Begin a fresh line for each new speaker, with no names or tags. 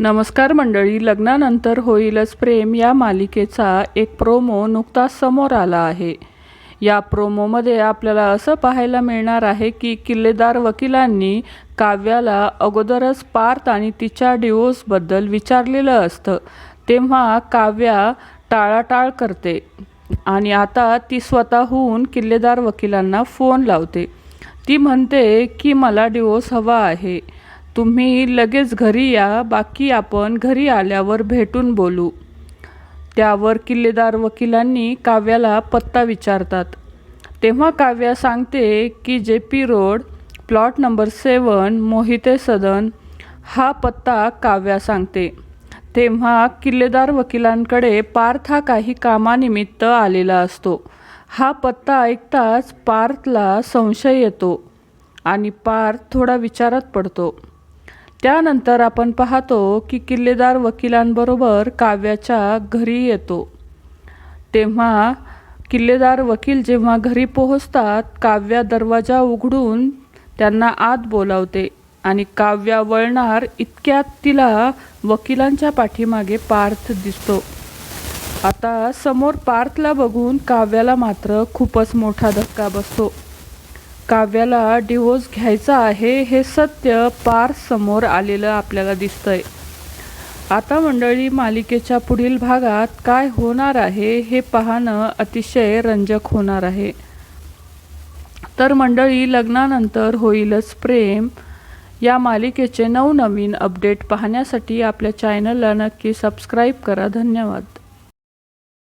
नमस्कार मंडळी लग्नानंतर होईलच प्रेम या मालिकेचा एक प्रोमो नुकताच समोर आला आहे. या प्रोमोमध्ये आपल्याला असं पाहायला मिळणार आहे की किल्लेदार वकिलांनी काव्याला अगोदरच पार्थ आणि तिच्या डिवोर्सबद्दल विचारलेलं असतं. तेव्हा काव्या टाळाटाळ करते आणि आता ती स्वतःहून किल्लेदार वकिलांना फोन लावते. ती म्हणते की मला डिवोर्स हवा आहे. तुम्ही लगेच घरी या बाकी आपण घरी आल्यावर भेटून बोलू. त्यावर किल्लेदार वकिलांनी काव्याला पत्ता विचारतात. तेव्हा काव्या सांगते की J P road plot number seven Mohite Sadan हा पत्ता काव्या सांगते. तेव्हा किल्लेदार वकिलांकडे पार्थ हा काही कामानिमित्त आलेला असतो. हा पत्ता ऐकताच पार्थला संशय येतो आणि पार्थ थोडा विचारात पडतो. त्यानंतर आपण पाहतो की किल्लेदार वकिलांबरोबर काव्याच्या घरी येतो. तेव्हा किल्लेदार वकील जेव्हा घरी पोहोचतात काव्या दरवाजा उघडून त्यांना आत बोलावते आणि काव्या वळणार इतक्यात तिला वकिलांच्या पाठीमागे पार्थ दिसतो. आता समोर पार्थला बघून काव्याला मात्र खूपच मोठा धक्का बसतो. काव्याला डिवोर्स घ्यायचा आहे हे सत्य पार समोर आलेलं आपल्याला दिसतंय. आता मंडळी मालिकेच्या पुढील भागात काय होणार आहे हे पाहणं अतिशय रंजक होणार आहे. तर मंडळी लग्नानंतर होईलच प्रेम. या मालिकेचे नवनवीन अपडेट पाहण्यासाठी आपल्या चॅनलला नक्की सबस्क्राईब करा. धन्यवाद.